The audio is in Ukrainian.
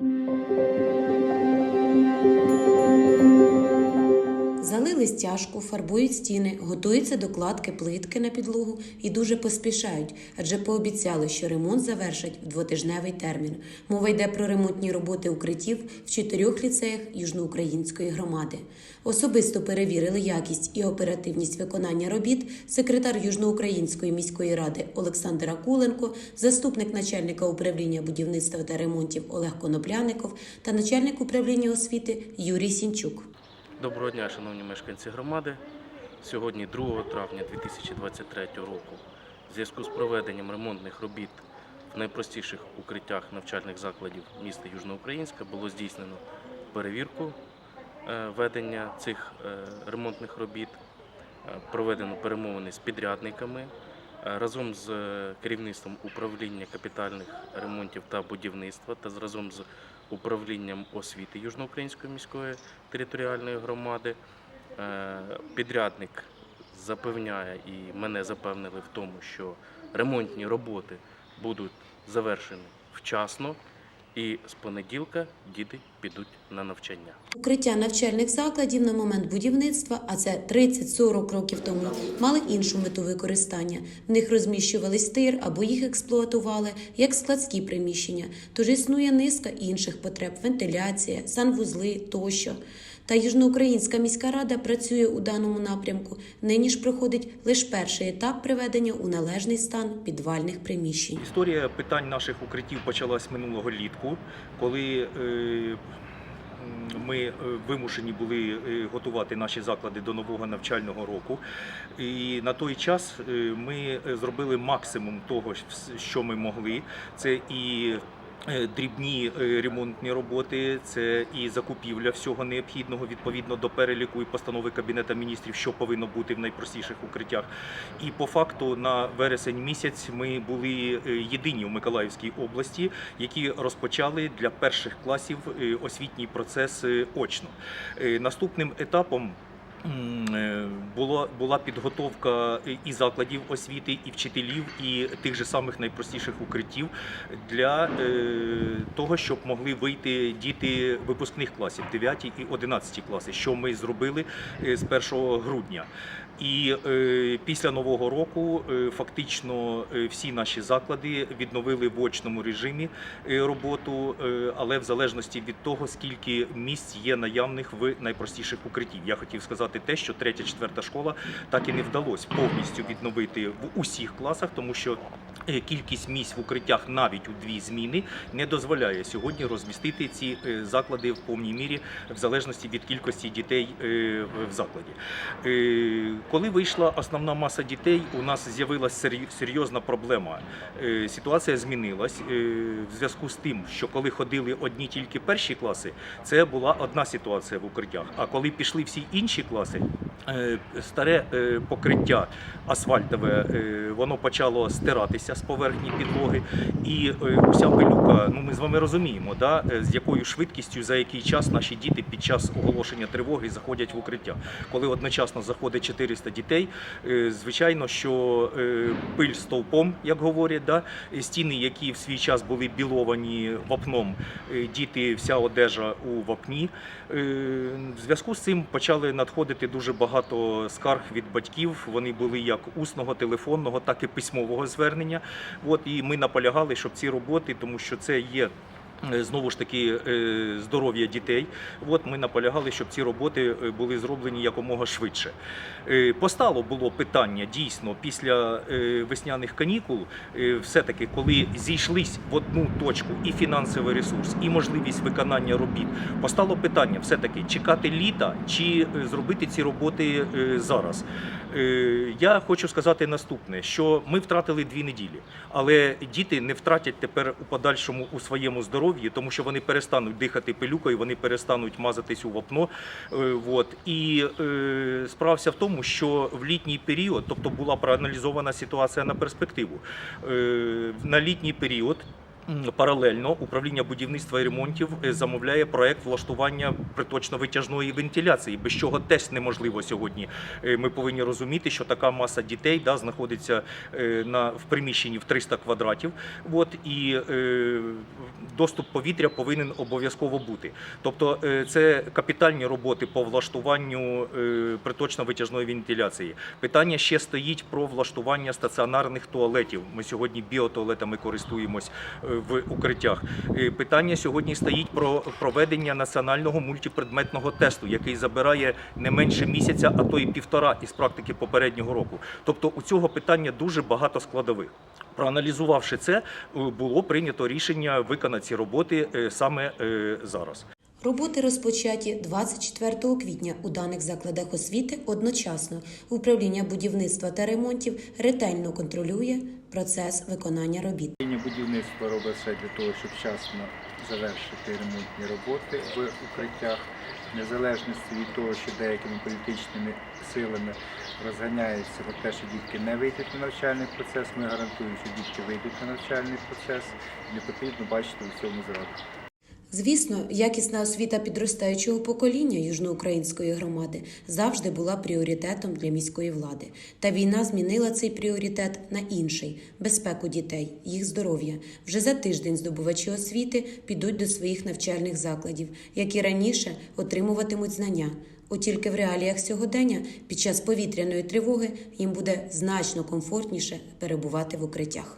Thank you. Залили стяжку, фарбують стіни, готуються до кладки плитки на підлогу і дуже поспішають, адже пообіцяли, що ремонт завершать в двотижневий термін. Мова йде про ремонтні роботи укриттів в чотирьох ліцеях Южноукраїнської громади. Особисто перевірили якість і оперативність виконання робіт секретар Южноукраїнської міської ради Олександр Акуленко, заступник начальника управління будівництва та ремонтів Олег Конопляников та начальник управління освіти Юрій Сінчук. Доброго дня, шановні мешканці громади. Сьогодні, 2 травня 2023 року, в зв'язку з проведенням ремонтних робіт в найпростіших укриттях навчальних закладів міста Южноукраїнська було здійснено перевірку е, ведення цих е, ремонтних робіт, Е, проведено перемовини з підрядниками. Разом з е, керівництвом управління капітальних ремонтів та будівництва та разом з управлінням освіти Южноукраїнської міської територіальної громади. Е, Підрядник запевняє і мене запевнили в тому, що ремонтні роботи будуть завершені вчасно, і з понеділка діти підуть на навчання. Укриття навчальних закладів на момент будівництва, а це 30-40 років тому, мали іншу мету використання. В них розміщували стир або їх експлуатували як складські приміщення. Тож існує низка інших потреб: вентиляція, санвузли тощо. Та Южноукраїнська міська рада працює у даному напрямку. Нині ж проходить лише перший етап приведення у належний стан підвальних приміщень. Історія питань наших укриттів почалась минулого літку, коли е, ми е, вимушені були е, готувати наші заклади до нового навчального року. І на той час ми зробили максимум того, що ми могли. Це і Дрібні е, ремонтні роботи, це і закупівля всього необхідного відповідно до переліку і постанови Кабінету міністрів, що повинно бути в найпростіших укриттях. І по факту на вересень місяць ми були е, єдині в Миколаївській області, які розпочали для перших класів е, освітній процес е, очно. Е, Наступним етапом. Е, Була, була підготовка і- і закладів освіти, і вчителів, і тих же самих найпростіших укриттів для е, того, щоб могли вийти діти випускних класів 9 і 11 класи, що ми зробили е, з 1 грудня. І е, після нового року е, фактично е, всі наші заклади відновили в очному режимі е, роботу, е, але в залежності від того, скільки місць є наявних в найпростіших укриттів. Я хотів сказати те, що третя, четверта школа так і не вдалося повністю відновити в усіх класах, тому що кількість місць в укриттях навіть у дві зміни не дозволяє сьогодні розмістити ці е, заклади в повній мірі в залежності від кількості дітей е, в- закладі. Е, Коли вийшла основна маса дітей, у нас з'явилася серйозна проблема. Е, Ситуація змінилась е, в зв'язку з тим, що коли ходили одні тільки перші класи, це була одна ситуація в укриттях. А коли пішли всі інші класи, е, старе е, покриття асфальтове, е, воно почало стиратися з поверхні підлоги, і е, уся пилюка, ну ми з вами розуміємо, да, е, з якою швидкістю за який час наші діти під час оголошення тривоги заходять в укриття. Коли одночасно заходить 400 дітей, е, звичайно, що е, пиль стовпом, як говорять, да, е, стіни, які в свій час були біловані вапном, е, діти, вся одежа у вапні. Е, В зв'язку з цим почали надходити дуже багато скарг від батьків. Вони були як усного, телефонного, так і письмового звернення. От і ми наполягали, щоб ці роботи, тому що це є. е, Знову ж таки, е, здоров'я дітей. От ми наполягали, щоб ці роботи е, були зроблені якомога швидше. Постало було питання дійсно після весняних канікул, все-таки, коли зійшлись в одну точку і фінансовий ресурс, і можливість виконання робіт, постало питання все-таки чекати літа чи зробити ці роботи зараз. Е, Я хочу сказати наступне: що ми втратили дві неділі, але діти не втратять тепер у подальшому у своєму здоров'ї, тому що вони перестануть дихати пилюкою, вони перестануть мазатись у вапно. Е, Вот. І е, в тому, що в літній період, тобто була проаналізована ситуація на перспективу. На літній період Паралельно управління будівництва і ремонтів е, замовляє проект влаштування приточно-витяжної вентиляції, без чого теж неможливо сьогодні. Е, Ми повинні розуміти, що така маса дітей да, знаходиться е, на в приміщенні в 300 квадратів. От і е, доступ повітря повинен обов'язково бути. Тобто, це капітальні роботи по влаштуванню приточно-витяжної вентиляції. Питання ще стоїть про влаштування стаціонарних туалетів. Ми сьогодні біотуалетами користуємось в укриттях. Е, Питання сьогодні стоїть про проведення національного мультипредметного тесту, який забирає не менше місяця, а то і півтора із практики попереднього року. Тобто у цього питання дуже багато складових. Проаналізувавши це, е, було прийнято рішення виконати ці роботи е, саме зараз. Роботи розпочаті 24 квітня у даних закладах освіти одночасно. Управління будівництва та ремонтів ретельно контролює процес виконання робіт. Управління будівництва робить все для того, щоб вчасно завершити ремонтні роботи в укриттях, незалежності від того, що деякими політичними силами розганяється про те, що дітки не вийдуть на навчальний процес. Ми гарантуємо, що дітки вийдуть на навчальний процес, не потрібно бачити у цьому зраду. Звісно, якісна освіта підростаючого покоління южноукраїнської громади завжди була пріоритетом для міської влади. Та війна змінила цей пріоритет на інший безпеку дітей, їх здоров'я. Вже за тиждень здобувачі освіти підуть до своїх навчальних закладів, як і раніше отримуватимуть знання. От тільки в реаліях сьогодення під час повітряної тривоги їм буде значно комфортніше перебувати в укриттях.